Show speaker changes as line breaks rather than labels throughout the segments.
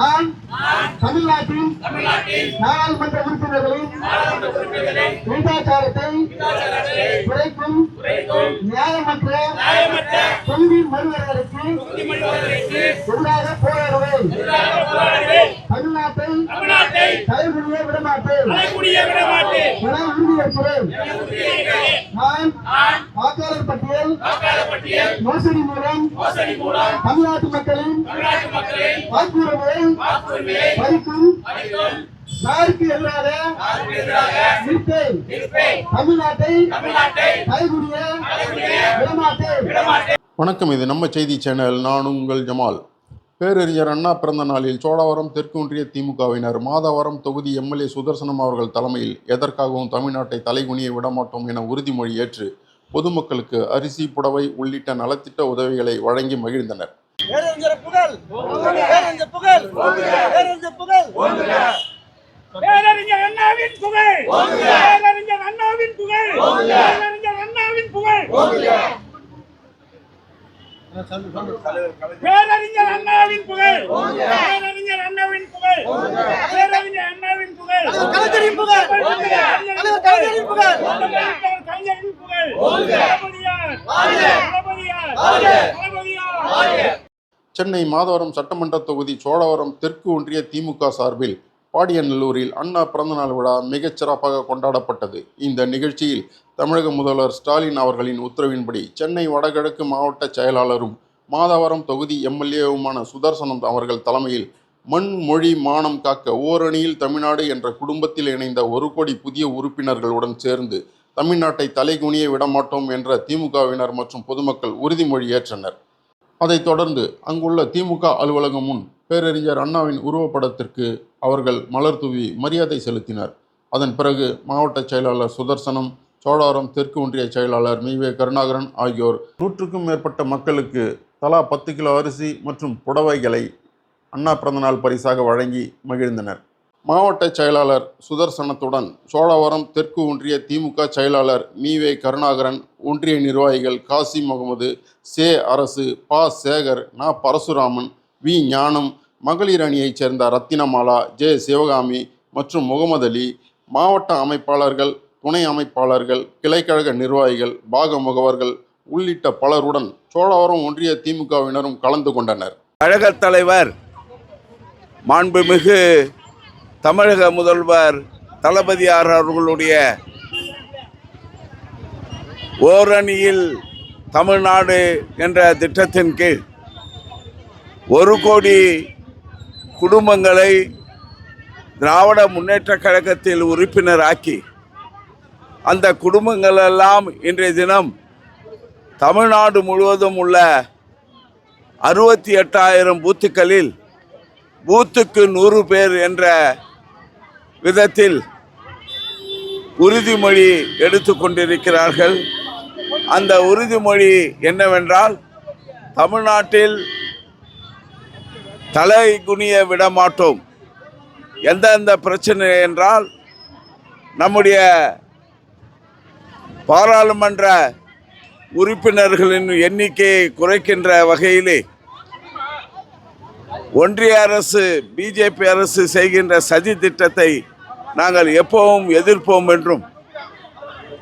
நான் தமிழ்நாட்டின் நாடாளுமன்ற உறுப்பினர்களின் விகிதாச்சாரத்தை குறைக்கும் நியாயமற்ற தொகுதி மறுவர்களுக்கு எதிராக போராடுவேன். தமிழ்நாட்டை தலைமுடிய விடமாட்டேன். என உறுதியேற்கிறேன் நான் வாக்காளர் பட்டியல் மோசடி மூலம் தமிழ்நாட்டு மக்களின் வாக்குரிமையை பறிக்கும் யாருக்கு எதிராக இருப்பேன். தமிழ்நாட்டை தலைமுடிய விடமாட்டேன்.
வணக்கம் இது நம்ம செய்தி சேனல். நான் உங்கள் ஜமால். பேரறிஞர் அண்ணா பிறந்த நாளில் சோழவரம் தெற்கு ஒன்றிய திமுகவினர் மாதவரம் தொகுதி எம்எல்ஏ சுதர்சனம் அவர்கள் தலைமையில் எதற்காகவும் தமிழ்நாட்டை தலைகுனிய விடமாட்டோம் என உறுதிமொழி ஏற்று பொதுமக்களுக்கு அரிசி புடவை உள்ளிட்ட நலத்திட்ட உதவிகளை வழங்கி மகிழ்ந்தனர்.
பேரறிஞர் புகழ்! பேரறிஞர் புகழ்! பேரறிஞர் புகழ்!
பேரறிஞர் அண்ணாவின் புகழ்! பேரறிஞர் அண்ணாவின் புகழ் பேரறிஞர் அண்ணாவின் புகழ் பேரறிஞர் அண்ணாவின் புகழ். பேரறிஞர் அண்ணாவின் புகழ். பேரறிஞர் அண்ணாவின் புகழ்.
கலைஞரின் புகழ். தலைவர் கலைஞரின் புகழ்.
கலைஞரின் புகழ். தளபதியார். தளபதியார். தளபதியார்.
சென்னை மாதவரம் சட்டமன்ற தொகுதி சோழவரம் தெற்கு ஒன்றிய திமுக சார்பில் பாடியநல்லூரில் அண்ணா பிறந்தநாள் விழா மிகச் சிறப்பாக கொண்டாடப்பட்டது. இந்த நிகழ்ச்சியில் தமிழக முதல்வர் ஸ்டாலின் அவர்களின் உத்தரவின்படி சென்னை வடகிழக்கு மாவட்ட செயலாளரும் மாதவரம் தொகுதி எம்எல்ஏவுமான சுதர்சனம் அவர்கள் தலைமையில் மண் மொழி மானம் காக்க ஓரணியில் தமிழ்நாடு என்ற குடும்பத்தில் இணைந்த ஒரு கோடி புதிய உறுப்பினர்களுடன் சேர்ந்து தமிழ்நாட்டை தலைகுனிய விடமாட்டோம் என்ற திமுகவினர் மற்றும் பொதுமக்கள் உறுதிமொழி ஏற்றனர். அதைத் தொடர்ந்து அங்குள்ள திமுக அலுவலகம் முன் பேரறிஞர் அண்ணாவின் உருவப்படத்திற்கு அவர்கள் மலர் தூவி மரியாதை செலுத்தினர். அதன் பிறகு மாவட்ட செயலாளர் சுதர்சனம் சோழாரம் தெற்கு ஒன்றிய செயலாளர் மீவே கருணாகரன் ஆகியோர் நூற்றுக்கும் மேற்பட்ட மக்களுக்கு தலா பத்து கிலோ அரிசி மற்றும் புடவைகளை அண்ணா பிறந்தநாள் பரிசாக வழங்கி மகிழ்ந்தனர். மாவட்ட செயலாளர் சுதர்சனத்துடன் சோழவரம் தெற்கு ஒன்றிய திமுக செயலாளர் மீவே கருணாகரன் ஒன்றிய நிர்வாகிகள் காசி முகமது சே அரசு பா சேகர் நா பரசுராமன் வி ஞானம் மகளிர் அணியைச் சேர்ந்த ரத்தினமாலா ஜே. சிவகாமி மற்றும் முகமது அலி மாவட்ட அமைப்பாளர்கள் துணை அமைப்பாளர்கள் கிளைக்கழக நிர்வாகிகள் பாக முகவர்கள் உள்ளிட்ட பலருடன் சோழவரம் ஒன்றிய திமுகவினரும் கலந்து கொண்டனர்.
கழக தலைவர் மாண்புமிகு தமிழக முதல்வர் தளபதியார் அவர்களுடைய ஓரணியில் தமிழ்நாடு என்ற திட்டத்தின் கீழ் ஒரு கோடி குடும்பங்களை திராவிட முன்னேற்றக் கழகத்தில் உறுப்பினராக்கி அந்த குடும்பங்களெல்லாம் இன்றைய தினம் தமிழ்நாடு முழுவதும் உள்ள அறுபத்தி எட்டாயிரம் பூத்துக்களில் பூத்துக்கு நூறு பேர் என்ற விதத்தில் உறுதிமொழி எடுத்து கொண்டிருக்கிறார்கள். அந்த உறுதிமொழி என்னவென்றால் தமிழ்நாட்டில் தலை குனிய விட மாட்டோம் எந்தெந்த பிரச்சனை என்றால் நம்முடைய பாராளுமன்ற உறுப்பினர்களின் எண்ணிக்கையை குறைக்கின்ற வகையிலே ஒன்றிய அரசு பிஜேபி அரசு செய்கின்ற சதி திட்டத்தை நாங்கள் எப்பவும் எதிர்ப்போம் என்றும்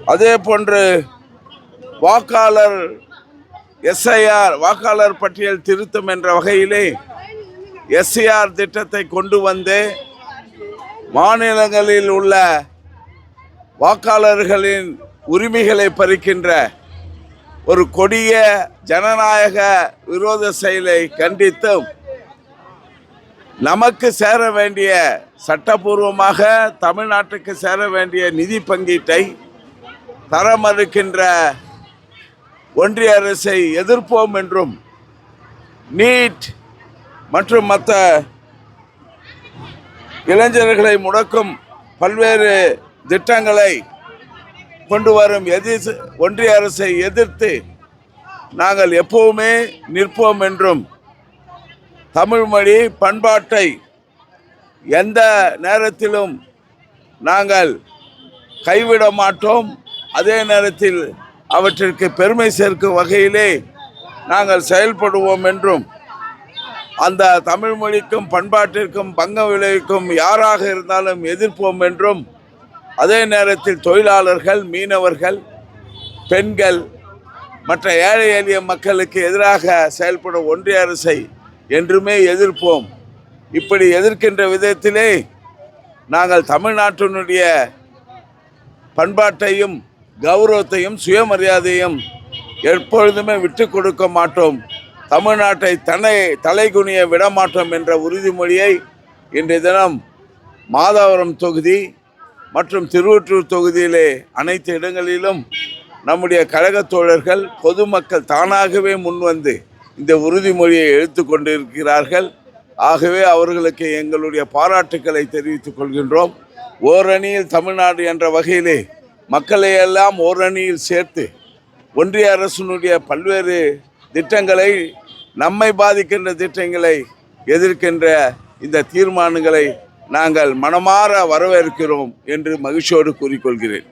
அதே போன்று வாக்காளர் எஸ்ஐஆர் வாக்காளர் பட்டியல் திருத்தம் என்ற வகையிலே எஸ்சிஆர் திட்டத்தை கொண்டு வந்து மாநிலங்களில் உள்ள வாக்காளர்களின் உரிமைகளை பறிக்கின்ற ஒரு கொடிய ஜனநாயக விரோத செயலை கண்டித்தும் நமக்கு சேர வேண்டிய சட்டபூர்வமாக தமிழ்நாட்டுக்கு சேர வேண்டிய நிதி பங்கீட்டை தர மறுக்கின்ற ஒன்றிய அரசை எதிர்ப்போம் என்றும் நீட் மற்றும் மற்ற இளைஞர்களை முடக்கும் பல்வேறு திட்டங்களை கொண்டு வரும் எதிர் ஒன்றிய அரசை எதிர்த்து நாங்கள் எப்பவுமே நிற்போம் என்றும் தமிழ் மொழி பண்பாட்டை எந்த நேரத்திலும் நாங்கள் கைவிட மாட்டோம். அதே நேரத்தில் அவற்றிற்கு பெருமை சேர்க்கும் வகையிலே நாங்கள் செயல்படுவோம் என்றும் அந்த தமிழ் மொழிக்கும் பண்பாட்டிற்கும் பங்கம் விளைவிக்கும் யாராக இருந்தாலும் எதிர்ப்போம் என்றும் அதே நேரத்தில் தொழிலாளர்கள் மீனவர்கள் பெண்கள் மற்ற ஏழை எளிய மக்களுக்கு எதிராக செயல்படும் ஒன்றிய அரசை என்றுமே எதிர்ப்போம். இப்படி எதிர்க்கின்ற விதத்திலே நாங்கள் தமிழ்நாட்டினுடைய பண்பாட்டையும் கௌரவத்தையும் சுயமரியாதையும் எப்பொழுதுமே விட்டு கொடுக்க மாட்டோம். தமிழ்நாட்டை தன்னை தலைகுனிய விடமாட்டோம் என்ற உறுதிமொழியை இன்றைய தினம் மாதாவரம் தொகுதி மற்றும் திருவொற்றூர் தொகுதியிலே அனைத்து இடங்களிலும் நம்முடைய கழகத் தோழர்கள் பொதுமக்கள் தானாகவே முன்வந்து இந்த உறுதிமொழியை எடுத்து கொண்டிருக்கிறார்கள். ஆகவே அவர்களுக்கு எங்களுடைய பாராட்டுக்களை தெரிவித்துக் கொள்கின்றோம். ஓரணியில் தமிழ்நாடு என்ற வகையிலே மக்களை எல்லாம் ஓரணியில் சேர்த்து ஒன்றிய அரசினுடைய பல்வேறு திட்டங்களை நம்மை பாதிக்கின்ற திட்டங்களை எதிர்க்கின்ற இந்த தீர்மானங்களை நாங்கள் மனமாற வரவேற்கிறோம் என்று மகிழ்ச்சியோடு கூறிக்கொள்கிறேன்.